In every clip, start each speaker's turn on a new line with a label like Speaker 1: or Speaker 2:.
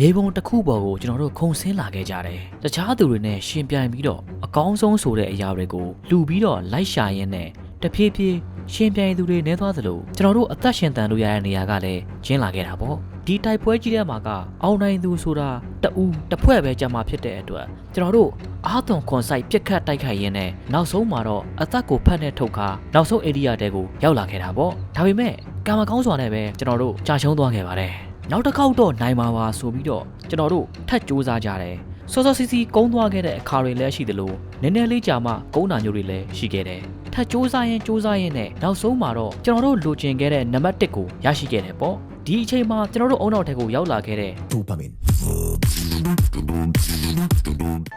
Speaker 1: နေပုံတစ်ခုပေါ်ကိုကျွန်တော်တို့ခုံဆင်းလာခဲ့ကြတယ်တခြားသူတွေနဲ့ရှင်ပြိုင်ပြီးတော့အကောင်းဆုံးဆိုတဲ့အရာတွေကိုလူပြီးတော့လိုက်ရှာရင်းနဲ့တဖြည်းဖြည်းရှင်ပြိုင်သူတွေနေသွားသလိုကျွန်တော်တို့အသက်ရှင်တန်လို့ရတဲ့နေရာကလည်းကျင်းလာခဲ့တာပေါ့ဒီတိုက်ပွဲကြီးထဲမှာကအောင်နိုင်သူဆိုတာတအူးတစ်ဖွဲ့ပဲကြာမှာဖြစ်တဲ့အတွက်ကျွန်တော်တို့အာသွန်ခွန်ဆိုင်ပြက်ခတ်တိုက်ခိုက်ရင်းနဲ့နောက်ဆုံးမှာတော့အသက်ကိုဖတ်နဲ့ထုတ်ခါနောက်ဆုံးဧရိယာတဲကိုရောက်လာခဲ့တာပေါ့ဒါပေမဲ့ကံမကောင်းစွာနဲ့ပဲကျွန်တော်တို့ကြာရှုံးသွားခဲ့ပါတယ် နောက်တစ်ခေါက်တော့နိုင်ပါပါဆိုပြီးတော့ကျွန်တော်တို့ထပ်ကြိုးစားကြတယ်စောစောစီစီကုန်းသွားခဲ့တဲ့အခါတွေလည်းရှိသလိုနည်းနည်းလေးကြာမှကုန်းတာမျိုးတွေလည်းရှိခဲ့တယ်ထပ်စူးစမ်းရင်စူးစမ်းရင်နဲ့နောက်ဆုံးမှာတော့ကျွန်တော်တို့လိုချင်ခဲ့တဲ့နံပါတ်1ကိုရရှိခဲ့တယ်ပေါ့ဒီအချိန်မှာကျွန်တော်တို့အုံနောက်ထက်ကိုရောက်လာခဲ့တဲ့
Speaker 2: Dopamine.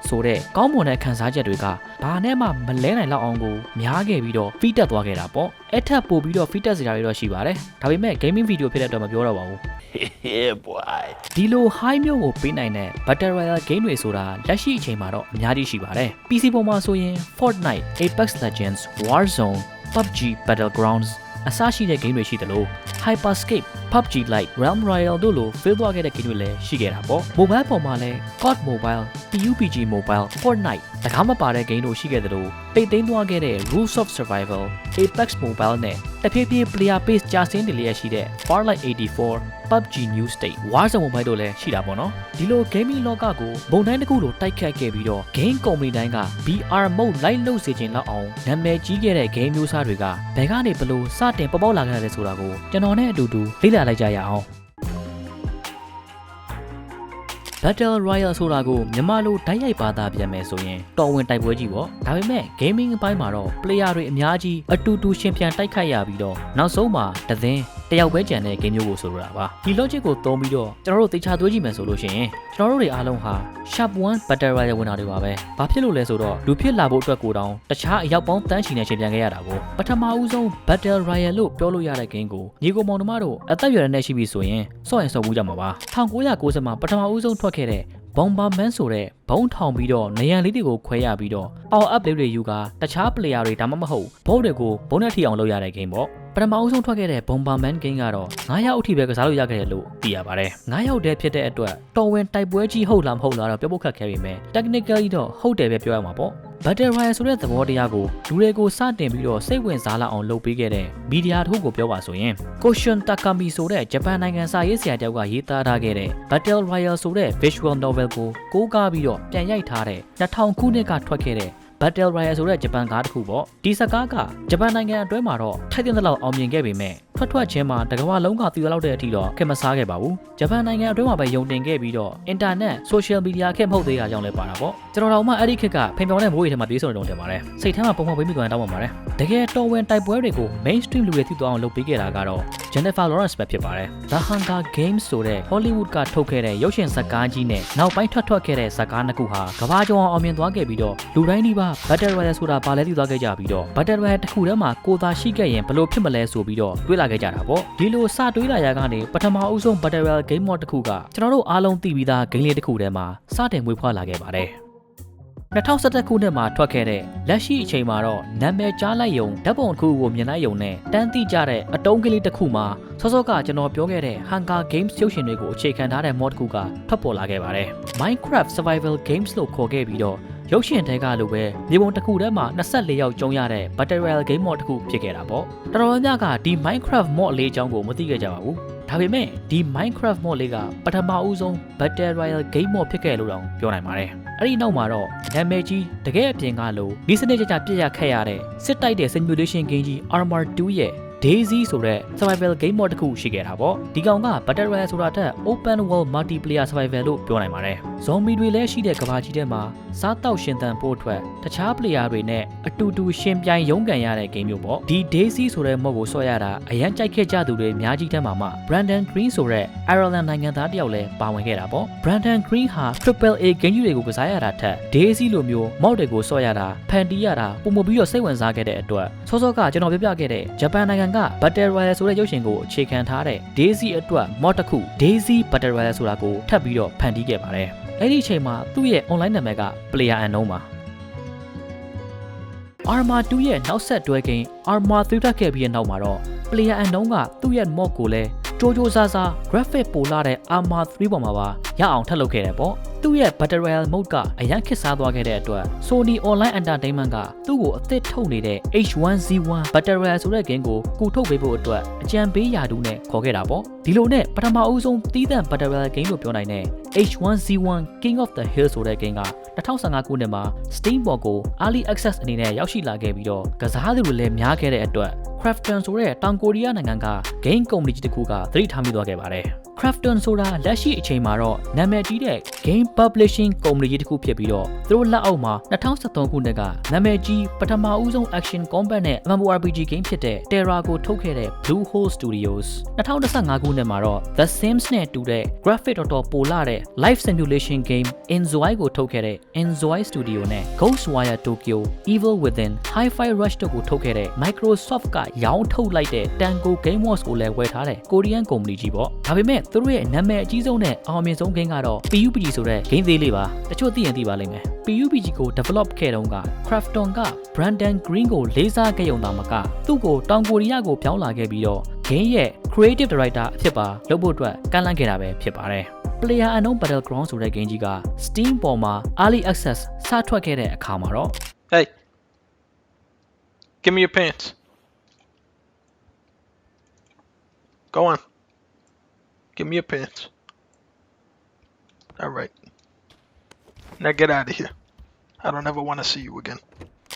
Speaker 1: ဆိုတဲ့ကောင်းမွန်တဲ့ခံစားချက်တွေကဘာနဲ့မှမလဲနိုင်လောက်အောင်ကိုများခဲ့ပြီးတော့ဖိတက်သွားခဲ့တာပေါ့အဲ့ထက်ပိုပြီးတော့ဖိတက်စရာတွေတော့ရှိပါတယ်ဒါပေမဲ့ gaming video ဖြစ်တဲ့အတွက်မပြောတော့ပါဘူး
Speaker 2: Yeah, boy.
Speaker 1: ဒီလို high မျိုးကိုပေးနိုင်တဲ့ Battle Royale game တွေဆိုတာလက်ရှိအချိန်မှာတော့အများကြီးရှိပါတယ် PC ပေါ်မှာဆိုရင် Fortnite, Apex Legends, Warzone, PUBG Battlegrounds အစရှိတဲ့ game တွေရှိသလို Hyperscape, PUBG Lite, Realm Royale တို့လို fail သွားခဲ့တဲ့ game တွေလည်းရှိခဲ့တာပေါ့ Mobile ပေါ်မှာလည်း COD Mobile, PUBG Mobile, Fortnite တကားမပါတဲ့ game တို့ရှိခဲ့သလိုတိတ်သိမ်းသွားခဲ့တဲ့ Rules of Survival, Apex Mobile နဲ့တဖြည်းဖြည်း player base ကြာဆင်းတလျက်ရှိတဲ့ Farlight 84 PUBG New State Warzone Mobile တို့လည်းရှိတာပေါ့နော်ဒီလို gaming လောကကိုဘုံတိုင်းတစ်ခုလိုတိုက်ခတ်ခဲ့ပြီးတော့ game company တိုင်းက VR mode လိုက်လို့စေချင်လောက်အောင်နာမည်ကြီးခဲ့တဲ့ game မျိုးစားတွေကဘယ်ကနေဘလို့စတင်ပေါ်ပေါက်လာခဲ့တယ်ဆိုတာကိုကျွန်တော်နဲ့အတူတူလေ့လာလိုက်ကြရအောင် Battle Royale ဆိုတာကိုမြန်မာလိုဓာတ်ရိုက်ဘာသာပြန်မယ်ဆိုရင်တော်ဝင်တိုက်ပွဲကြီးပေါ့ဒါပေမဲ့ gaming အပိုင်းမှာတော့ player တွေအများကြီးအတူတူရှင်ပြန်တိုက်ခိုက်ရပြီးတော့နောက်ဆုံးမှာတစ်သင်း တယောက်ပဲကြံတဲ့ game မျိုးကိုဆိုလိုတာပါဒီ logic ကိုသုံးပြီးတော့ကျွန်တော်တို့သေချာသွေးကြည့်မယ်ဆိုလို့ရှိရင်ကျွန်တော်တို့တွေအားလုံးဟာ Sharp 1 Battle Royale ဝင်တာတွေပါပဲဘာဖြစ်လို့လဲဆိုတော့လူဖြစ်လာဖို့အတွက်ကိုတောင်တခြားအရောက်ပေါင်းတန်းချီနဲ့ရှင်ပြန်ခဲ့ရတာကိုပထမဦးဆုံး Battle Royale လို့ပြောလို့ရတဲ့ game ကိုညီကိုမောင်နှမတို့အသက်အရွယ်နဲ့ရှိပြီဆိုရင်စော့ရင်စော့ဘူးကြမှာပါ1990မှာပထမဦးဆုံးထွက်ခဲ့တဲ့ Bomberman ဆိုတဲ့ဘုံထောင်ပြီးတော့နေရန်လေးတွေကိုခွဲရပြီးတော့ power up လေးတွေယူကာတခြား player တွေဒါမှမဟုတ်ဘုံတွေကိုဘုံနဲ့ထိအောင်လုပ်ရတဲ့ game ပေါ့ ပထမအဆုံးထွက်ခဲ့တဲ့ Bomberman game ကတော့9ရောက်အထိပဲကစားလို့ရခဲ့တယ်လို့သိရပါတယ်9ရောက်တည်းဖြစ်တဲ့အတွက်တော်ဝင်တိုက်ပွဲကြီးဟုတ်လားမဟုတ်လားတော့ပြောဖို့ခက်ခဲပေမဲ့ technically တော့ဟုတ်တယ်ပဲပြောရမှာပေါ့ Battle Royale ဆိုတဲ့သဘောတရားကိုလူတွေကိုစတင်ပြီးတော့စိတ်ဝင်စားလာအောင်လုပ်ပေးခဲ့တဲ့မီဒီယာတစ်ခုကိုပြောပါဆိုရင် Koshin Takami ဆိုတဲ့ဂျပန်နိုင်ငံစာရေးဆရာတယောက်ကရေးသားထားခဲ့တဲ့ Battle Royale ဆိုတဲ့ visual novel ကိုကိုးကားပြီးတော့ပြန်ရိုက်ထားတဲ့2000ခုနှစ်ကထွက်ခဲ့တဲ့ Battle Royale ဆိုတဲ့ဂျပန်ကားတစ်ခုပေါ့ဒီစကားကဂျပန်နိုင်ငံအတွင်းမှာတော့ထိုက်တဲ့လောက်အောင်မြင်ခဲ့ပေမဲ့ ထွက်ထွက်ချင်းမှာတကမ္ဘာလုံးကတည်ရလောက်တဲ့အထိတော့ခက်မစားခဲ့ပါဘူးဂျပန်နိုင်ငံအတွင်းမှာပဲယုံတင်ခဲ့ပြီးတော့ internet social media ခက်မဟုတ်သေးတာကြောင့်လည်းပါတာပေါ့ကျွန်တော်တို့မှအဲ့ဒီခက်ကဖိန်ပြောင်းတဲ့မိုးရီထဲမှာပြေးဆုံနေတော့တယ်ပါတယ်စိတ်ထဲမှာပုံမှန်ပေးမိကွန်တောင်းပါပါတယ်တကယ်တော်ဝင်တိုက်ပွဲတွေကို mainstream လူတွေသိသွားအောင်လုပ်ပေးခဲ့တာကတော့ Jennifer Lawrence ပဲဖြစ်ပါတယ် The Hunger Games ဆိုတဲ့ Hollywood ကထုတ်ခဲ့တဲ့ရုပ်ရှင်ဇာတ်ကားကြီးနဲ့နောက်ပိုင်းထွက်ထွက်ခဲ့တဲ့ဇာတ်ကားနှစ်ခုဟာကမ္ဘာကျော်အောင်အောင်မြင်သွားခဲ့ပြီးတော့လူတိုင်းဒီပါ Battle Royale ဆိုတာဘာလဲသိသွားခဲ့ကြပြီးတော့ Battle Royale တစ်ခုထဲမှာကိုသာရှိခဲ့ရင်ဘယ်လိုဖြစ်မလဲဆိုပြီးတော့တွေးလာခဲ့ကြတာပေါ့ဒီလိုစတွေးလာရကနေပထမအဦးဆုံး Battle Royale Game Mode တစ်ခုကကျွန်တော်တို့အားလုံးသိပြီးသား game လေးတစ်ခုထဲမှာစတင်မွေးဖွားလာခဲ့ပါတယ် 2011ခုနှစ်မှာထွက်ခဲ့တဲ့လက်ရှိအချိန်မှာတော့နာမည်ကြားလိုက်ယုံဓာတ်ပုံတစ်ခုကိုမြင်လိုက်ယုံနဲ့တန်းတိကြတဲ့အတုံးကလေးတစ်ခုမှာစောစောကကျွန်တော်ပြောခဲ့တဲ့ Hunger Games ရုပ်ရှင်တွေကိုအခြေခံထားတဲ့ mod တစ်ခုကထွက်ပေါ်လာခဲ့ပါတယ်။ Minecraft Survival Games လို့ခေါ်ခဲ့ပြီးတော့ရုပ်ရှင်တဲကလိုပဲမြေပုံတစ်ခုထဲမှာ24ရောက်ကျုံရတဲ့ Battle Royale Game mod တစ်ခုဖြစ်ခဲ့တာပေါ့။တော်တော်များများကဒီ Minecraft mod လေးအကြောင်းကိုမသိခဲ့ကြပါဘူး။ ဒါပေမဲ့ဒီ Minecraft mod လေးကပထမဦးဆုံး Battle Royale Game mod ဖြစ်ခဲ့လို့တောင်ပြောနိုင်ပါတယ်။အဲ့ဒီနောက်မှာတော့နာမည်ကြီးတကယ်အပြင်ကလို့ဒီစနစ်ကြကြပြည့်ရခက်ရတဲ့စစ်တိုက်တဲ့ simulation game ကြီး Armor 2ရဲ့ Daisy ဆိုတဲ့ survival game mode တစ်ခုရှိခဲ့တာပေါ့ဒီကောင်က Battle Royale ဆိုတာထက် open world multiplayer survival လို့ပြောနိုင်ပါတယ် zombie တွေလည်းရှိတဲ့ကမ္ဘာကြီးထဲမှာစားတောက်ရှင်သန်ဖို့အတွက်တခြား player တွေနဲ့အတူတူရှင်ပြိုင်ရုန်းကန်ရတဲ့ game မျိုးပေါ့ဒီ Daisy ဆိုတဲ့ mode ကိုဆော့ရတာအရန်ကြိုက်ခဲ့ကြသူတွေအများကြီးထဲမှာမှ Brandon Green ဆိုတဲ့ Ireland နိုင်ငံသားတစ်ယောက်လည်းပါဝင်ခဲ့တာပေါ့ Brandon Green ဟာ Triple A game ကြီးတွေကိုကစားရတာထက် Daisy လိုမျိုး mode တွေကိုဆော့ရတာဖန်တီးရတာပုံမပြီးတော့စိတ်ဝင်စားခဲ့တဲ့အတွက်စောစောကကျွန်တော်ပြပြခဲ့တဲ့ဂျပန်နိုင်ငံက Battle Royale ဆိုတဲ့ရုပ်ရှင်ကိုအခြေခံထားတဲ့ Daisy အတွက် mod တစ်ခု Daisy Battle Royale ဆိုတာကိုထပ်ပြီးတော့ဖန်တီးခဲ့ပါတယ်အဲ့ဒီအချိန်မှာသူ့ရဲ့ online နာမည်က Player Unknown ပါ Arma 2ရဲ့နောက်ဆက်တွဲကိန်း Arma 3တက်ခဲ့ပြီးတဲ့နောက်မှာတော့ Player Unknown ကသူ့ရဲ့ mod ကိုလည်းကြိုးကြိုးစားစား graphic ပိုလာတဲ့ Arma 3ပေါ်မှာပါရအောင်ထပ်လုပ်ခဲ့တယ်ပေါ့သူ့ရဲ့ Battle Royale mode ကအရန်ခစ်စားသွားခဲ့တဲ့အတွက် Sony Online Entertainment ကသူ့ကိုအသစ်ထုတ်နေတဲ့ H1Z1 Battle Royale ဆိုတဲ့ game ကိုကူထုတ်ပေးဖို့အတွက်အကြံပေးရာထူးနဲ့ခေါ်ခဲ့တာပေါ့ဒီလိုနဲ့ပထမအဦးဆုံးတီးသန့် Battle Royale game လို့ပြောနိုင်တဲ့ H1Z1 King of the Hill ဆိုတဲ့ game က2015ခုနှစ်မှာ Steam ပေါ်ကို Early Access အနေနဲ့ရောက်ရှိလာခဲ့ပြီးတော့ကစားသူတွေလည်းများခဲ့တဲ့အတွက် Krafton ဆိုတဲ့တောင်ကိုရီးယားနိုင်ငံက game company ကြီးတစ်ခုကသတိထားမိသွားခဲ့ပါတယ်။ Krafton ဆိုတာလက်ရှိအချိန်မှာတော့နာမည်ကြီးတဲ့ game publishing company ကြီးတစ်ခုဖြစ်ပြီးတော့သူတို့လက်အောက်မှာ2013ခုနှစ်ကနာမည်ကြီးပထမဦးဆုံး action combat နဲ့ MMORPG game ဖြစ်တဲ့ Terra ကိုထုတ်ခဲ့တဲ့ Blue Hole Studios 2015ခုနှစ်မှာတော့ The Sims နဲ့တူတဲ့ graphic တော်တော်ပိုလာတဲ့ live simulation game Inzoi ကိုထုတ်ခဲ့တဲ့ Inzoi Studio နဲ့ Ghostwire Tokyo Evil Within Hi-Fi Rush တို့ကိုထုတ်ခဲ့တဲ့ Microsoft ကရောင်းထုတ်လိုက်တဲ့ Tango Game Works ကိုလည်းဝယ်ထားတဲ့ Korean company ကြီးပေါ့ဒါပေမဲ့သူတို့ရဲ့နာမည်အကြီးဆုံးနဲ့အောင်မြင်ဆုံး game ကတော့ PUBG ဆိုတဲ့ game သေးလေးပါတချို့သိရင်သိပါလိမ့်မယ် PUBG ကို develop ခဲ့တုန်းက Krafton က Brandon Green ကိုလေးစားခဲ့ရုံသာမကသူ့ကိုတောင်ကိုရီးယားကိုပြောင်းလာခဲ့ပြီးတော့ game ရဲ့ creative director အဖြစ်ပါလုပ်ဖို့အတွက်ကမ်းလှမ်းခဲ့တာပဲဖြစ်ပါတယ် Player Unknown Battleground ဆိုတဲ့ game ကြီးက Steam ပေါ်မှာ Early Access စထွက်ခဲ့တဲ့အခါမှာတော့
Speaker 2: Hey. Give me your pants. Go on. Give me your pants. All right. Now get out of here. I don't ever want to see you again.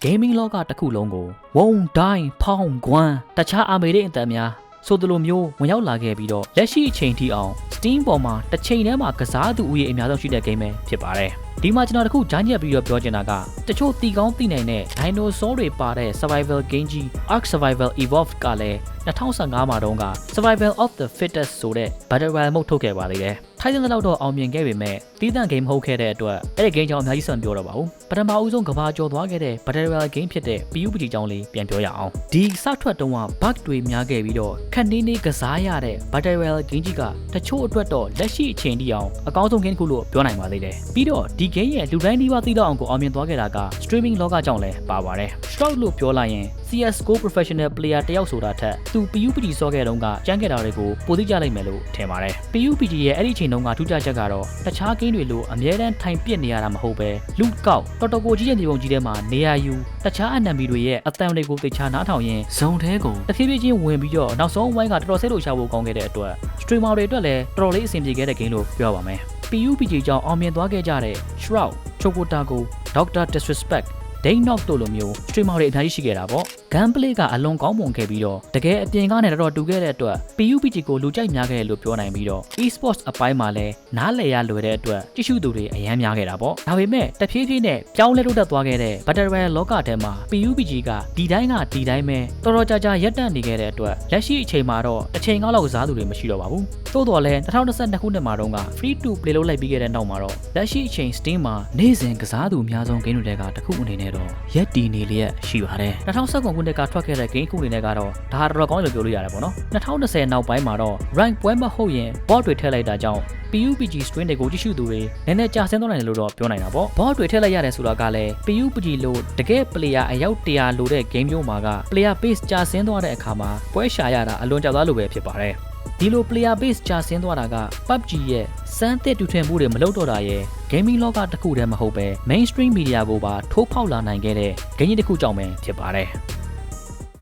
Speaker 1: gaming လောကတစ်ခုလုံးကိုဝုံတိုင်းဖောင်းကွမ်းတခြားအာမေရိအတန်များဆိုသလိုမျိုးဝင်ရောက်လာခဲ့ပြီးတော့လက်ရှိအချိန်ထိအောင် Steam ပေါ်မှာတစ်ချိန်တည်းမှာကစားသူဦးရေအများဆုံးရှိတဲ့ game ပဲဖြစ်ပါတယ်ဒီမှာကျွန်တော်တခုကြားညက်ပြီးတော့ပြောချင်တာကတချို့တီကောင်းတီနိုင်တဲ့ dinosaur တွေပါတဲ့ survival game ကြီး Ark Survival Evolved ကလည်း2015မှာတုန်းက Survival of the Fittest ဆိုတဲ့ Battle Royale mode ထုတ်ခဲ့ပါသေးတယ်။ထိုင်းတဲ့လောက်တော့အောင်မြင်ခဲ့ပေမဲ့တီးသန့် game မဟုတ်ခဲ့တဲ့အတွက်အဲ့ဒီ game ကြောင့်အများကြီးဆက်မပြောတော့ပါဘူး။ပထမအဦးဆုံးကဘာကျော်သွားခဲ့တဲ့ Battle Royale game ဖြစ်တဲ့ PUBG ကြောင့်လေးပြန်ပြောရအောင်။ဒီစထွက်တုန်းက bug တွေများခဲ့ပြီးတော့ခက်နေနေကစားရတဲ့ Battle Royale game ကြီးကတချို့အတွက်တော့လက်ရှိအချိန်ထိအောင်အကောင်းဆုံး game တစ်ခုလို့ပြောနိုင်ပါသေးတယ်။ပြီးတော့ဒီ game ရဲ့လူတိုင်းဒီပါသိတော့အောင်ကိုအောင်မြင်သွားခဲ့တာက streaming လောကကြောင့်လည်းပါပါတယ်။ Shroud လို့ပြောလိုက်ရင် CS:GO professional player တယောက်ဆိုတာထက်သူ PUBG စောခဲ့တုန်းကကြမ်းခဲ့တာတွေကိုပိုသိကြလိုက်မယ်လို့ထင်ပါတယ်။ PUBG ရဲ့အဲ့ဒီအချိန်တုန်းကထူးခြားချက်ကတော့တခြား game တွေလိုအမြဲတမ်းထိုင်ပြစ်နေရတာမဟုတ်ပဲ loot ကောက်တော်တော်ကိုကြီးတဲ့နေပုံကြီးထဲမှာနေရာယူတခြား enemy တွေရဲ့အတန်တွေကိုသိချာနားထောင်ရင်ဇုံထဲကိုတဖြည်းဖြည်းချင်းဝင်ပြီးတော့နောက်ဆုံးဝိုင်းကတော်တော်ဆဲလို့ရှာဖို့ကောင်းခဲ့တဲ့အတွက် streamer တွေအတွက်လည်းတော်တော်လေးအဆင်ပြေခဲ့တဲ့ game လို့ပြောပါမယ်။ PUBG ကြောင့်အောင်မြင်သွားခဲ့ကြတဲ့ Shroud, Chocotago, Doctor Disrespect ဒိန်းနော့တို့လိုမျိုး streamer တွေအများကြီးရှိခဲ့တာပေါ့ gameplay ကအလွန်ကောင်းမွန်ခဲ့ပြီးတော့တကယ်အပြင်ကနေတော်တော်တူခဲ့တဲ့အတွက် PUBG ကိုလူကြိုက်များခဲ့တယ်လို့ပြောနိုင်ပြီးတော့ e-sports အပိုင်းမှာလည်းနားလည်ရလွယ်တဲ့အတွက်ကြည့်ရှုသူတွေအများများခဲ့တာပေါ့ဒါပေမဲ့တဖြည်းဖြည်းနဲ့ပြောင်းလဲတိုးတက်သွားခဲ့တဲ့ Battle Royale လောကထဲမှာ PUBG ကဒီတိုင်းကဒီတိုင်းပဲတော်တော်ကြာကြာရပ်တန့်နေခဲ့တဲ့အတွက်လက်ရှိအချိန်မှာတော့အချိန်ကားလောက်ကစားသူတွေမရှိတော့ပါဘူးသို့တော်လည်း2022ခုနှစ်မှာတော့က free to play လုပ်လိုက်ပြီးခဲ့တဲ့နောက်မှာတော့လက်ရှိအချိန် Steam မှာနေ့စဉ်ကစားသူအများဆုံး game တွေကတစ်ခုအနေနဲ့တော့ရက်တည်နေလျက်ရှိပါတယ်2019ခုနှစ်ကထွက်ခဲ့တဲ့ game ခုအနေနဲ့ကတော့ဒါတော်တော်ကောင်းတယ်လို့ပြောလို့ရတယ်ပေါ့နော်2020နောက်ပိုင်းမှာတော့ rank ပွဲမဟုတ်ရင် bot တွေထည့်လိုက်တာကြောင့် PUBG stream တွေကိုကြည့်ရှုသူတွေနည်းနည်းကြာဆင်းသွားနိုင်တယ်လို့တော့ပြောနိုင်တာပေါ့ bot တွေထည့်လိုက်ရတယ်ဆိုတာကလည်း PUBG လို့တကယ် player အယောက်100လိုတဲ့ game မျိုးမှာက player base ကြာဆင်းသွားတဲ့အခါမှာပွဲရှာရတာအလွန်ကြောက်သားလိုပဲဖြစ်ပါတယ်ဒီလို player base ကြာဆင်းသွားတာက PUBG ရဲ့စမ်းသစ်တူထွင်မှုတွေမလုပ်တော့တာရဲ့ gaming လောကတစ်ခုတည်းမဟုတ်ပဲ mainstream media ကိုပါထိုးဖောက်လာနိုင်ခဲ့တဲ့ game တစ်ခုကြောင့်ပဲဖြစ်ပါတယ်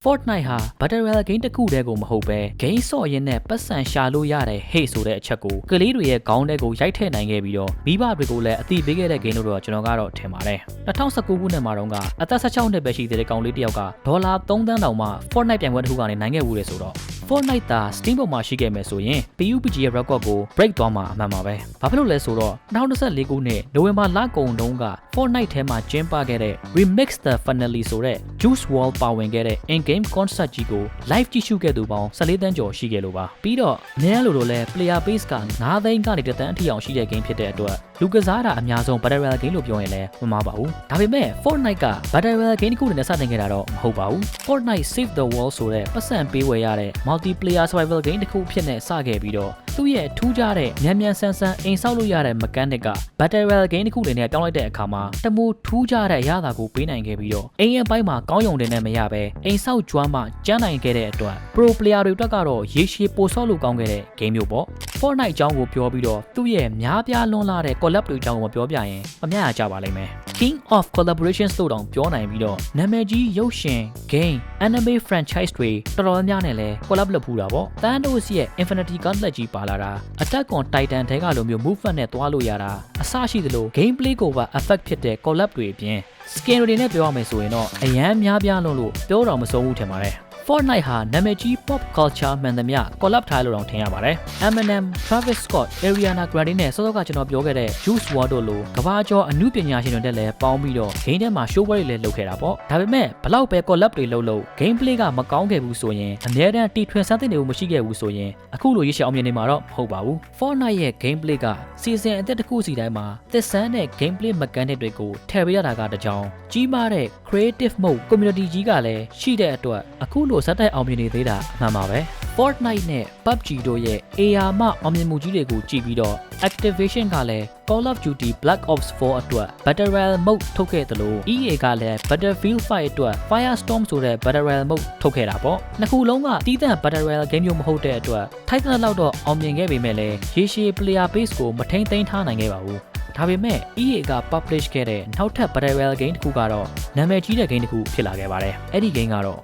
Speaker 1: Fortnite ဟာ Battle Royale game တစ်ခုတည်းကိုမဟုတ်ပဲ game ဆော့ရင်းနဲ့ပတ်စံရှာလို့ရတဲ့ hate ဆိုတဲ့အချက်ကိုကလေးတွေရဲ့ခေါင်းထဲကိုရိုက်ထည့်နိုင်ခဲ့ပြီးတော့မိဘတွေကိုလည်းအသိပေးခဲ့တဲ့ game လို့တော့ကျွန်တော်ကတော့ထင်ပါတယ်2019ခုနှစ်မှာတော့ကအသက်16နှစ်ပဲရှိသေးတဲ့ကောင်လေးတစ်ယောက်ကဒေါ်လာ3သန်းတောင်မှ Fortnite ပြိုင်ပွဲတစ်ခုကနေနိုင်ခဲ့ဘူးလေဆိုတော့ Fortnite သာ Steam ပေါ်မှာရှိခဲ့မယ်ဆိုရင် PUBG ရဲ့ record ကို break သွားမှာအမှန်ပါပဲ။ဘာဖြစ်လို့လဲဆိုတော့2024ခုနှစ်နိုဝင်ဘာလကုန်တုန်းက Fortnite ထဲမှာကျင်းပခဲ့တဲ့ Remix the Finale ဆိုတဲ့ Juice WRLD ပါဝင်ခဲ့တဲ့ in-game concert ကြီးကို live ကြည့်ရှုခဲ့သူပေါင်း14သန်းကျော်ရှိခဲ့လို့ပါ။ပြီးတော့အများလိုလိုလဲ player base က9သိန်းကနေ10သန်းအထိအောင်ရှိတဲ့ game ဖြစ်တဲ့အတွက်လူကစားတာအများဆုံး Battle Royale game လို့ပြောရင်လည်းမမှားပါဘူး။ဒါပေမဲ့ Fortnite က Battle Royale game တစ်ခုနဲ့စတင်ခဲ့တာတော့မဟုတ်ပါဘူး။ Fortnite Save the World ဆိုတဲ့ပတ်စံပေးဝယ်ရတဲ့ multiplayer survival game တစ်ခုဖြစ်နေစခဲ့ပြီးတော့သူ့ရဲ့ထူးခြားတဲ့မြန်မြန်ဆန်ဆန်အိမ်ဆောက်လို့ရတဲ့ mechanic က battle royale game တစ်ခုအနေနဲ့ပြောင်းလိုက်တဲ့အခါမှာတမူထူးခြားတဲ့အရာသာကိုပေးနိုင်ခဲ့ပြီးတော့အိမ်ရဲ့ဘိုင်းမှာကောင်းယုံတင်နဲ့မရပဲအိမ်ဆောက်ကျွမ်းမှကျန်းနိုင်ခဲ့တဲ့အတွက် pro player တွေအတွက်ကတော့ရေရှည်ပိုဆော့လို့ကောင်းခဲ့တဲ့ game မျိုးပေါ့ Fortnite အကြောင်းကိုပြောပြီးတော့သူ့ရဲ့များပြားလွန်းလာတဲ့ collab တွေအကြောင်းကိုမပြောပြရင်မမျှရကြပါလိမ့်မယ် King of Collaborations လို့တောင်ပြောနိုင်ပြီးတော့နာမည်ကြီးရုပ်ရှင် game anime franchise တွေတော်တော်များများနဲ့လည်း collab လုပ်ဖူးတာပေါ့ Thanos ရဲ့ Infinity Gauntlet ကြီးပါလာတာ Attack on Titan တဲကလိုမျိုး movement နဲ့တွားလို့ရတာအစရှိသလို gameplay ကိုပါ affect ဖြစ်တဲ့ collab တွေအပြင် skin တွေနဲ့ပြောရမယ်ဆိုရင်တော့အရန်များပြားလုံးလို့ပြောတော့မစိုးဘူးထင်ပါတယ် Fortnite ဟာနာမည်ကြီး pop culture မှန်သမျှ collab ထားလို့တော့ထင်ရပါတယ်။ Eminem, Travis Scott, Ariana Grande နဲ့စောစောကကျွန်တော်ပြောခဲ့တဲ့ Juice WRLD တို့လိုကမ္ဘာကျော်အမှုပညာရှင်တွေနဲ့လည်းပေါင်းပြီးတော့ game ထဲမှာ show ပွဲတွေလည်းလုပ်ခဲ့တာပေါ့။ဒါပေမဲ့ဘလောက်ပဲ collab တွေလုပ်လို့ gameplay ကမကောင်းခဲ့ဘူးဆိုရင်အများတန်းတီထွင်စမ်းသစ်တွေကိုမရှိခဲ့ဘူးဆိုရင်အခုလိုရရှိအောင်မြင်နေမှာတော့မဟုတ်ပါဘူး။ Fortnite ရဲ့ gameplay က season အသစ်တစ်ခုစီတိုင်းမှာသစ်ဆန်းတဲ့ gameplay mechanic တွေကိုထည့်ပေးရတာကတကြောင်ကြီးမားတဲ့ creative mode community ကြီးကလည်းရှိတဲ့အတွက်အခုလိုဇက်တိုက်အောင်မြင်နေသေးတာအမှန်ပါပဲ Fortnite နဲ့ PUBG တို့ရဲ့ AR မှအောင်မြင်မှုကြီးတွေကိုကြည့်ပြီးတော့ Activation ကလည်း Call of Duty Black Ops 4အတွက် Battle Royale mode ထုတ်ခဲ့သလို EA ကလည်း Battlefield 5အတွက် Firestorm ဆိုတဲ့ Battle Royale mode ထုတ်ခဲ့တာပေါ့နှစ်ခုလုံးကတီးသန့် Battle Royale game မျိုးမဟုတ်တဲ့အတွက်ထိုက်တဲ့လောက်တော့အောင်မြင်ခဲ့ပေမဲ့လည်းရေရှည် player base ကိုမထိန်သိမ်းထားနိုင်ခဲ့ပါဘူးဒါပေမဲ့ EA က publish ခဲ့တဲ့နောက်ထပ် Battle Royale game တစ်ခုကတော့နာမည်ကြီးတဲ့ game တစ်ခုဖြစ်လာခဲ့ပါတယ်။အဲ့ဒီ game ကတော့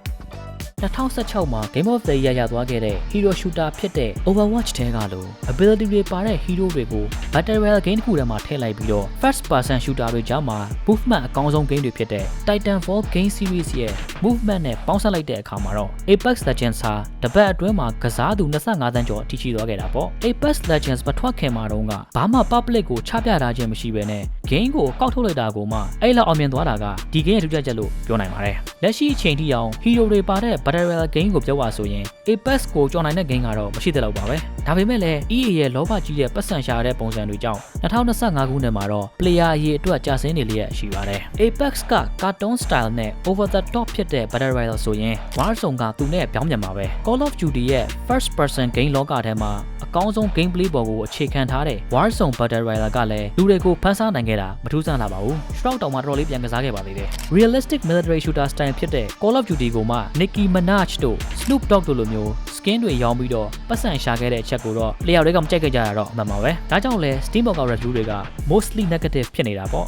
Speaker 1: 2016မှာ Game of the Year ရသွားခဲ့တဲ့ Hero Shooter ဖြစ်တဲ့ Overwatch တဲကလို ability တွေပါတဲ့ hero တွေကို Battle Royale game တစ်ခုထဲမှာထည့်လိုက်ပြီးတော့ first person shooter တွေကြားမှာ movement အကောင်းဆုံး game တွေဖြစ်တဲ့ Titanfall game series ရဲ့ movement နဲ့ပေါင်းစပ်လိုက်တဲ့အခါမှာတော့ Apex Legends ဟာတပတ်အတွင်းမှာကစားသူ25သန်းကျော်အထိရှိသွားခဲ့တာပေါ့ Apex Legends မထွက်ခင်မှာတော့ကဘာမှ public ကိုချပြထားခြင်းမရှိဘဲနဲ့ game ကိုကောက်ထုတ်လိုက်တာကိုမှအဲ့လောက်အောင်မြင်သွားတာကဒီ game ရဲ့ထူးခြားချက်လို့ပြောနိုင်ပါတယ်လက်ရှိအချိန်ထိအောင် hero တွေပါတဲ့ Battle Royale game ကိုပြောပါဆိုရင် Apex ကိုကြော်နိုင်တဲ့ game ကတော့မရှိတဲ့လောက်ပါပဲဒါပေမဲ့လည်း EA ရဲ့လောဘကြီးတဲ့ပတ်စံရှာတဲ့ပုံစံတွေကြောင့်2025ခုနှစ်မှာတော့ player အရေးအတွက်ကြာဆင်းနေလျက်ရှိပါတယ် Apex က cartoon style နဲ့ over the top ဖြစ်တဲ့ Battle Royale ဆိုရင် Warzone ကသူနဲ့ပြောင်းပြန်ပါပဲ Call of Duty ရဲ့ first person game လောကထဲမှာအကောင်းဆုံး gameplay ပေါ်ကိုအခြေခံထားတဲ့ Warzone Battle Royale ကလည်းလူတွေကိုဖန်ဆားနိုင်ခဲ့တာမထူးဆန်းလာပါဘူး Shroud တောင်မှတော်တော်လေးပြန်ကစားခဲ့ပါသေးတယ် Realistic military shooter style ဖြစ်တဲ့ Call of Duty ကိုမှ Nicki Minaj တို့ Snoop Dogg တို့လိုမျိုး skin တွေရောင်းပြီးတော့ပတ်စံရှာခဲ့တဲ့အချက်ကိုတော့ player တွေကမကြိုက်ခဲ့ကြရတော့အမှန်ပါပဲဒါကြောင့်လဲ Steam ဘောက်က review တွေက mostly negative ဖြစ်နေတာပေါ့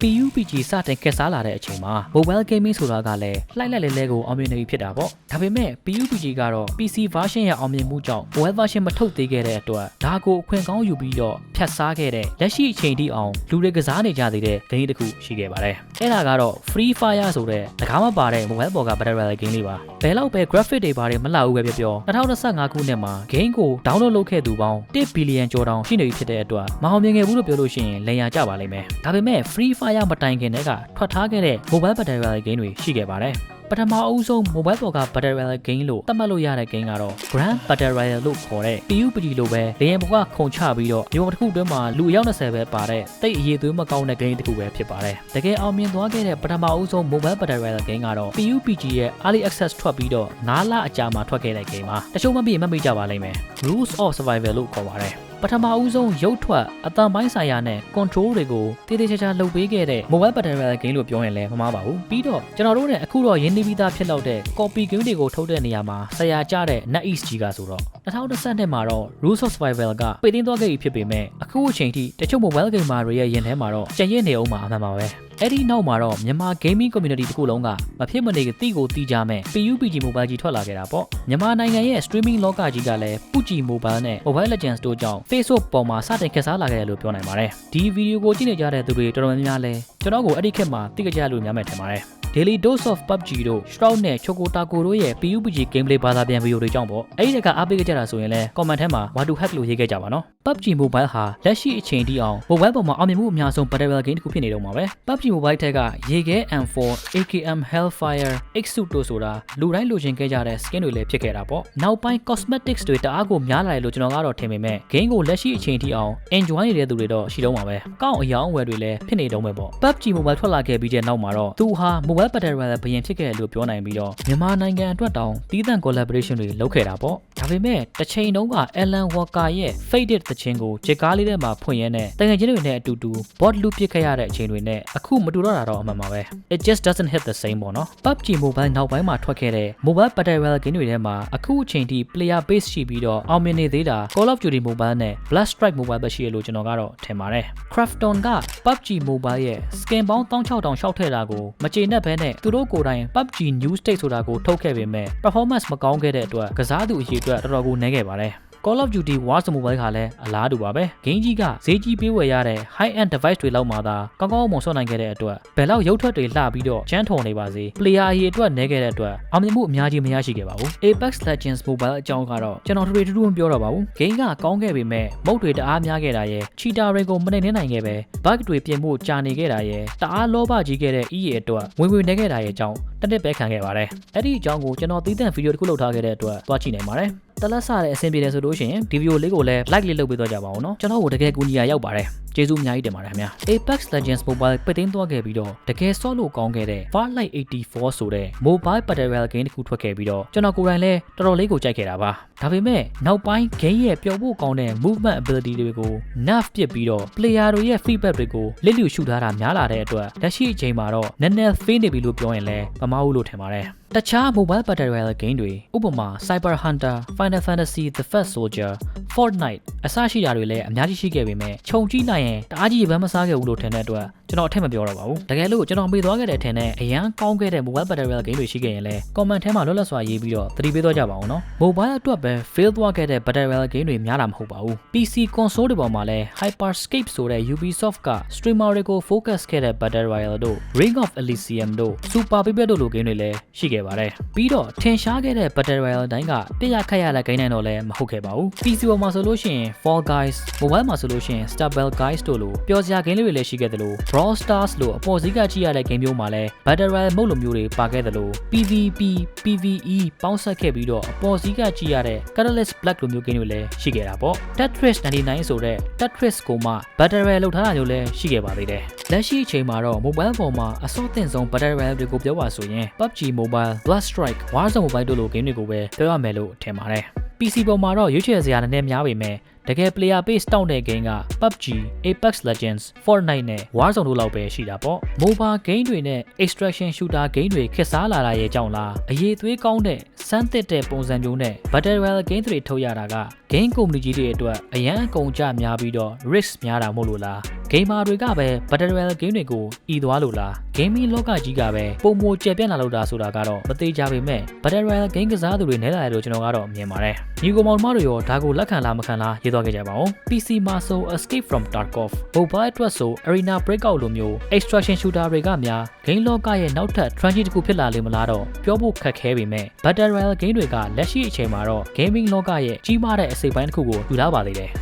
Speaker 1: PUBG စတင်ကက်စားလာတဲ့အချိန်မှာ mobile gaming ဆိုတာကလည်းလှိုက်လက်လဲလဲကိုအောင်မြင်နေပြီဖြစ်တာပေါ့ဒါပေမဲ့ PUBG ကတော့ PC version ရဲ့အောင်မြင်မှုကြောင့် mobile version မထုတ်သေးခဲ့တဲ့အတွက်ဒါကိုအခွင့်ကောင်းယူပြီးတော့ဖြတ်စားခဲ့တဲ့လက်ရှိအချိန်ထိအောင်လူတွေကစားနေကြသေးတဲ့ game တစ်ခုရှိခဲ့ပါတယ်အဲ့ဒါကတော့ Free Fire ဆိုတဲ့တကားမပါတဲ့ mobile ပေါ်က battle royale game လေးပါဘယ်လောက်ပဲ graphic တွေပါတယ်မလှဘူးပဲပြောပြော2025ခုနှစ်မှာ game ကို download လုပ်ခဲ့သူပေါင်း1 billion ကျော်တောင်ရှိနေပြီဖြစ်တဲ့အတွက်မအောင်မြင်ခဲ့ဘူးလို့ပြောလို့ရှိရင်လိန်ရကြပါလိမ့်မယ်ဒါပေမဲ့ Free Fire မတိုင်ခင်တည်းကထွက်ထားခဲ့တဲ့ mobile battle royale game တွေရှိခဲ့ပါတယ်ပထမအဦးဆုံး mobile ပေါ်က battle royale game လို့သတ်မှတ်လို့ရတဲ့ game ကတော့ Grand Battle Royale လို့ခေါ်တဲ့ PUBG လိုပဲလေယာဉ်ပေါ်ကခုန်ချပြီးတော့မြို့တစ်ခုတွင်းမှာလူအယောက်20ပဲပါတဲ့တိတ်အရေးသွေးမကောင်းတဲ့ game တစ်ခုပဲဖြစ်ပါတယ်။တကယ်အောင်မြင်သွားခဲ့တဲ့ပထမအဦးဆုံး mobile battle royale game ကတော့ PUBG ရဲ့ early access ထွက်ပြီးတော့9လအကြာမှာထွက်ခဲ့တဲ့ game ပါ။တချို့မပြီးမှတ်မိကြပါလိမ့်မယ်။ Rules of Survival လို့ခေါ်ပါတယ်။ပထမအဦးဆုံးရုပ်ထွက်အတန်ပိုင်းဆိုင်ရာနဲ့ control တွေကိုတည်တည်ချာချာလုပ်ပေးခဲ့တဲ့ mobile battle royale game လို့ပြောရင်လည်းမမှားပါဘူးပြီးတော့ကျွန်တော်တို့နဲ့အခုတော့ရင်းနှီးပြီးသားဖြစ်လောက်တဲ့ copy game တွေကိုထုတ်တဲ့နေရာမှာဆရာကြတဲ့ NetEase ကြီးကဆိုတော့2020မှာတော့ Rules of Survival ကပိတ်သိမ်းသွားခဲ့ပြီဖြစ်ပေမဲ့အခုအချိန်ထိတချို့ mobile gamer တွေရဲ့ရင်ထဲမှာတော့ကြံ့ရစ်နေအောင်မှာအမှန်ပါပဲ အဲ့ဒီနောက်မှာတော့မြန်မာ gaming community တခုလုံးကမဖြစ်မနေတိကိုတီးကြမဲ့ PUBG Mobile ကြီးထွက်လာခဲ့တာပေါ့မြန်မာနိုင်ငံရဲ့ streaming လောကကြီးကလည်း PUBG Mobile နဲ့ Mobile Legends တို့ကြောင့် Facebook ပေါ်မှာစတင်ခက်စားလာခဲ့တယ်လို့ပြောနိုင်ပါတယ်ဒီဗီဒီယိုကိုကြည့်နေကြတဲ့သူတွေတော်တော်များများလဲကျွန်တော်ကိုအဲ့ဒီခေတ်မှာသိကြကြလို့များမယ်ထင်ပါတယ် Daily Dose of PUBG တို့ Shroud နဲ့ Choco Taco တို့ရဲ့ PUBG gameplay ဘာသာပြန်ဗီဒီယိုတွေကြောင့်ပေါ့အဲ့ဒီတကအားပေးကြတာဆိုရင်လည်း comment ထဲမှာ what to hack လို့ရေးခဲ့ကြပါနော် PUBG Mobile ဟာလက်ရှိအချိန်ထိအောင် mobile ပေါ်မှာအောင်မြင်မှုအများဆုံး battle royale game တစ်ခုဖြစ်နေတော့မှာပဲ PUBG Mobile ထက်ကရေခဲ M4 AKM Hellfire X-Suit တို့ဆိုတာလူတိုင်းလိုချင်ခဲ့ကြတဲ့ skin တွေလည်းဖြစ်ခဲ့တာပေါ့နောက်ပိုင်း cosmetics တွေတအားကိုများလာတယ်လို့ကျွန်တော်ကတော့ထင်ပေမဲ့ game ကိုလက်ရှိအချိန်ထိအောင် enjoy နေတဲ့သူတွေတော့ရှိတော့မှာပဲကောင်းအယောင်အဝယ်တွေလည်းဖြစ်နေတော့မှာပေါ့ PUBG Mobile ထွက်လာခဲ့ပြီးတဲ့နောက်မှာတော့သူဟာ mobile mobile battle royale ဘယင်ဖြစ်ခဲ့တယ်လို့ပြောနိုင်ပြီးတော့မြန်မာနိုင်ငံအတွက်တောင်တီးသန့် collaboration တွေလုပ်ခဲ့တာပေါ့ဒါပေမဲ့တစ်ချိန်တုန်းက Alan Walker ရဲ့ Faded သချင်းကိုဂျက်ကားလေးထဲမှာဖွင့်ရင်းနဲ့တကယ်ချင်းတွေနဲ့အတူတူ bot လူပစ်ခဲ့ရတဲ့အချိန်တွေနဲ့အခုမတူတော့တာတော့အမှန်ပါပဲ it just doesn't hit the same ပေါ့နော် PUBG Mobile နောက်ပိုင်းမှာထွက်ခဲ့တဲ့ mobile battle royale game တွေထဲမှာအခုအချိန်ထိ player base ရှိပြီးတော့အောင်မြင်နေသေးတာ Call of Duty Mobile နဲ့ Blast Strike Mobile ပဲရှိရလို့ကျွန်တော်ကတော့ထင်ပါတယ် Crafton က PUBG Mobile ရဲ့ skin ပေါင်း16000ရှောက်ထည့်တာကိုမကျေနပ်ဘဲနဲ့သူတို့ကိုယ်တိုင် PUBG New State ဆိုတာကိုထုတ်ခဲ့ပေမဲ့ performance မကောင်းခဲ့တဲ့အတွက်ကစားသူအရေးအတွက်တော်တော်ကိုနည်းခဲ့ပါတယ် Call of Duty Warzone Mobile ခါလည်းအလားတူပါပဲ။ဂိမ်းကြီးကဈေးကြီးပေးဝယ်ရတဲ့ high end device တွေလောက်မှသာကောင်းကောင်းမွန်ဆော့နိုင်ခဲ့တဲ့အတွက်ဘယ်လောက်ရုပ်ထွက်တွေလှပြီးတော့ကျန်းထုံနေပါစေ။ player အရေးအတွက်နည်းခဲ့တဲ့အတွက်အောင်မြင်မှုအများကြီးမရရှိခဲ့ပါဘူး။ Apex Legends Mobile အကြောင်းကတော့ကျွန်တော်တို့တူတူမပြောတော့ပါဘူး။ဂိမ်းကကောင်းခဲ့ပေမဲ့မုတ်တွေတအားများခဲ့တာရဲ့ cheater တွေကိုမနှိမ်နှင်းနိုင်ခဲ့ပဲ bug တွေပြင်ဖို့ကြာနေခဲ့တာရဲ့တအားလောဘကြီးခဲ့တဲ့ EA အတွက်ဝင်ဝင်နေခဲ့တာရဲ့အကြောင်းတစ်နှစ်ပဲခံခဲ့ပါတယ်။အဲ့ဒီအကြောင်းကိုကျွန်တော်သီးသန့်ဗီဒီယိုတစ်ခုလုပ်ထားခဲ့တဲ့အတွက်သွားကြည့်နိုင်ပါတယ်။ တလက်ဆတဲ့အဆင်ပြေတယ်ဆိုလို့ရှိရင်ဒီဗီဒီယိုလေးကိုလည်း like လေးလုပ်ပေးသွားကြပါဦးနော်ကျွန်တော်တို့တကယ်ကူညီရရောက်ပါတယ် ကျေးဇူးအများကြီးတင်ပါတယ်ခင်ဗျာ Apex Legends Mobile ပိတ်သိမ်းသွားခဲ့ပြီးတော့တကယ်ဆော့လို့ကောင်းခဲ့တဲ့ Farlight 84ဆိုတဲ့ Mobile Battle Royale game တစ်ခုထွက်ခဲ့ပြီးတော့ကျွန်တော်ကိုယ်တိုင်လည်းတော်တော်လေးကိုကြိုက်ခဲ့တာပါဒါပေမဲ့နောက်ပိုင်း game ရဲ့ပျော်ဖို့ကောင်းတဲ့ movement ability တွေကို nerf ပစ်ပြီးတော့ player တွေရဲ့ feedback တွေကိုလစ်လျူရှုထားတာများလာတဲ့အတွက်လက်ရှိအချိန်မှာတော့နည်းနည်း fail နေပြီလို့ပြောရင်လည်းမမှားဘူးလို့ထင်ပါတယ်တခြား mobile battle royale game တွေဥပမာ Cyber Hunter, Final Fantasy: The First Soldier, Fortnite အစရှိတာတွေလည်းအများကြီးရှိခဲ့ပေမဲ့ခြုံကြည့်လိုက်ရင်တအားကြီးရပန်းမစားခဲ့ဘူးလို့ထင်တဲ့အတွက်ကျွန်တော်အထက်မပြောတော့ပါဘူးတကယ်လို့ကျွန်တော်မေ့သွားခဲ့တဲ့ထင်တဲ့အရန်ကောင်းခဲ့တဲ့ mobile battle royale game တွေရှိခဲ့ရင်လည်း comment ထဲမှာလွတ်လပ်စွာရေးပြီးတော့သတိပေးသွားကြပါအောင်နော် mobile အတွက်ပဲ fail သွားခဲ့တဲ့ battle royale game တွေများတာမဟုတ်ပါဘူး PC console တွေပေါ်မှာလည်း Hyperscape ဆိုတဲ့ Ubisoft က streamer တွေကို focus ခဲ့တဲ့ battle royale တို့ Ring of Elysium တို့ Super Pipet တို့လို game တွေလည်းရှိခဲ့ပါတယ်ပြီးတော့ထင်ရှားခဲ့တဲ့ battle royale တိုင်းကပြရခတ်ရတဲ့ game တိုင်းတော့လည်းမဟုတ်ခဲ့ပါဘူး PC ပေါ်မှာဆိုလို့ရှိရင် Fall Guys mobile မှာဆိုလို့ရှိရင် Starbell Guys တို့လိုပျော်စရာ game လေးတွေလည်းရှိခဲ့သလို Brawl Stars လို့အပေါ်စီးကကြည့်ရတဲ့ game မျိုးမှာလည်း battle royale မုတ်လိုမျိုးတွေပါခဲ့သလို PVP PVE ပေါင်းဆက်ခဲ့ပြီးတော့အပေါ်စီးကကြည့်ရတဲ့ Catalyst Black လိုမျိုး game တွေလည်းရှိခဲ့တာပေါ့ Tetris 99ဆိုတဲ့ Tetris ကိုမှ battle royale လောက်ထားတာမျိုးလည်းရှိခဲ့ပါသေးတယ်လက်ရှိအချိန်မှာတော့ mobile ပေါ်မှာအစောသင့်ဆုံး battle royale တွေကိုပြောပါဆိုရင် PUBG Mobile, Blast Strike, Warzone Mobile တို့လို game တွေကိုပဲပြောရမယ်လို့ထင်ပါတယ် PC ပေါ်မှာတော့ရွေးချယ်စရာနည်းနည်းများပေမဲ့ တကယ် player base တောင့်တဲ့ game က PUBG, Apex Legends, Fortnite နဲ့ Warzone တို့လောက်ပဲရှိတာပေါ့။ mobile game တွေနဲ့ extraction shooter game တွေခက်စားလာတာရဲ့အကြောင်းလားအရေးသွေးကောင်းတဲ့စမ်းသစ်တဲ့ပုံစံမျိုးနဲ့ Battle Royale game တွေထုတ်ရတာက game community တွေအတွက်အရန်အကုန်ကြများပြီးတော့ risk များတာမို့လို့လား gamer တွေကပဲ Battle Royale game တွေကိုဤသွားလို့လား gaming လောကကြီးကပဲပုံမကျပြန့်လာလို့တာဆိုတာကတော့မသေးကြပေမဲ့ Battle Royale game ကစားသူတွေနဲလာတယ်လို့ကျွန်တော်ကတော့မြင်ပါတယ်ညီကောင်မောင်မတို့ရောဒါကိုလက်ခံလားမခံလားရေးသွားခဲ့ကြပါဦး PC မှာဆို Escape from Tarkov mobile အတွက်ဆို Arena Breakout လိုမျိုး extraction shooter တွေကများ game လောကရဲ့နောက်ထပ် trend တစ်ခုဖြစ်လာလိမ့်မလားတော့ပြောဖို့ခက်ခဲပေမဲ့ Battle Royale game တွေကလက်ရှိအချိန်မှာတော့ gaming လောကရဲ့ကြီးမားတဲ့အစိပ်ပိုင်းတစ်ခုကိုယူထားပါသေးတယ်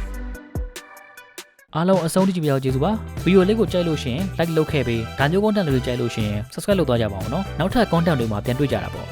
Speaker 1: အားလုံးအဆုံးထိကြည့်ပြတော့ကျေးဇူးပါဗီဒီယိုလေးကိုကြိုက်လို့ရှိရင် like လုပ်ခဲ့ပြီးဒါမျိုး content တွေကြိုက်လို့ရှိရင် subscribe လုပ်သွားကြပါအောင်နော်နောက်ထပ် content တွေမှာပြန်တွေ့ကြတာပေါ့